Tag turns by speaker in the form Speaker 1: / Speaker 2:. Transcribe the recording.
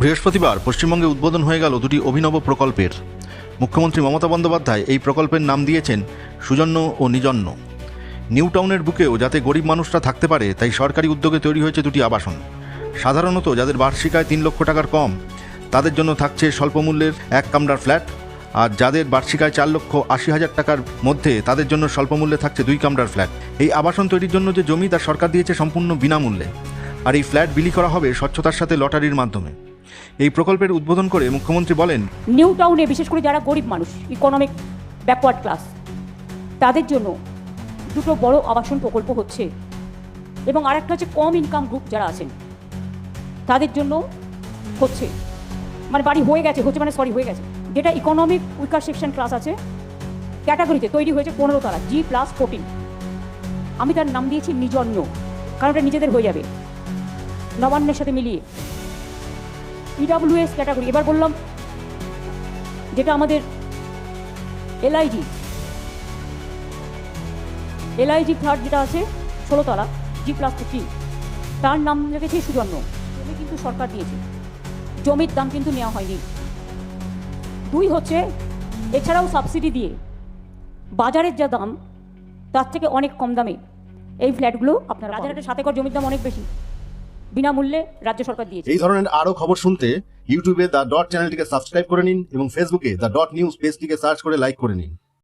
Speaker 1: বৃহস্পতিবার পশ্চিমবঙ্গে উদ্বোধন হয়ে গেল দুটি অভিনব প্রকল্পের। মুখ্যমন্ত্রী মমতা বন্দ্যোপাধ্যায় এই প্রকল্পের নাম দিয়েছেন সুজন্য ও নিজন্য। নিউ টাউনের বুকেও যাতে গরিব মানুষরা থাকতে পারে, তাই সরকারি উদ্যোগে তৈরি হয়েছে দুটি আবাসন। সাধারণত যাদের বার্ষিক আয় তিন লক্ষ টাকার কম, তাদের জন্য থাকছে স্বল্পমূল্যের এক কামরার ফ্ল্যাট, আর যাদের বার্ষিক আয় চার লক্ষ আশি হাজার টাকার মধ্যে, তাদের জন্য স্বল্পমূল্যে থাকছে দুই কামরার ফ্ল্যাট। এই আবাসন তৈরির জন্য যে জমি, তা সরকার দিয়েছে সম্পূর্ণ বিনামূল্যে। আর এই ফ্ল্যাট বিলি করা হবে স্বচ্ছতার সাথে লটারির মাধ্যমে। এই প্রকল্পের উদ্বোধন করে মুখ্যমন্ত্রী বলেন,
Speaker 2: নিউ টাউনে বিশেষ করে যারা গরিব মানুষ ইকোনমিক ব্যাকওয়ার্ড ক্লাস তাদের জন্য দুটো বড় আবাসন প্রকল্প হচ্ছে এবং আরেকটা হচ্ছে কম ইনকাম গ্রুপ যারা আছেন, তাদের জন্য হচ্ছে মানে বাড়ি হয়ে গেছে, হচ্ছে মানে সরি হয়ে গেছে। যেটা ইকোনমিক উইকার সেকশন ক্লাস আছে ক্যাটাগরিতে তৈরি হয়েছে পনেরো তারা জি প্লাস ফোরটিন আমি তার নাম দিয়েছি নিজন্য কারণ ওটা নিজেদের হয়ে যাবে। নবান্নের সাথে মিলিয়ে। ইডাব্লিউএস ক্যাটাগরি এবার বললাম যেটা আমাদের এলআইজি এলআইজি থার্ড যেটা আছে ষোলোতলা জি প্লাস ফিফটিন তার নাম রেখেছি সুজন্য। জমি কিন্তু সরকার দিয়েছে। জমির দাম কিন্তু নেওয়া হয়নি। দুই হচ্ছে এছাড়াও সাবসিডি দিয়ে বাজারের যা দাম তার থেকে অনেক কম দামে এই ফ্ল্যাটগুলো আপনার রাজারহাটের সাথে কর জমির দাম অনেক বেশি। বিনামূল্যে রাজ্য সরকার দিয়েছে।
Speaker 3: এই ধরনের আরও খবর শুনতে ইউটিউবে দা ডট চ্যানেলটিকে সাবস্ক্রাইব করে নিন এবং ফেসবুকে দা ডট নিউজ পেজটিকে সার্চ করে লাইক করে নিন।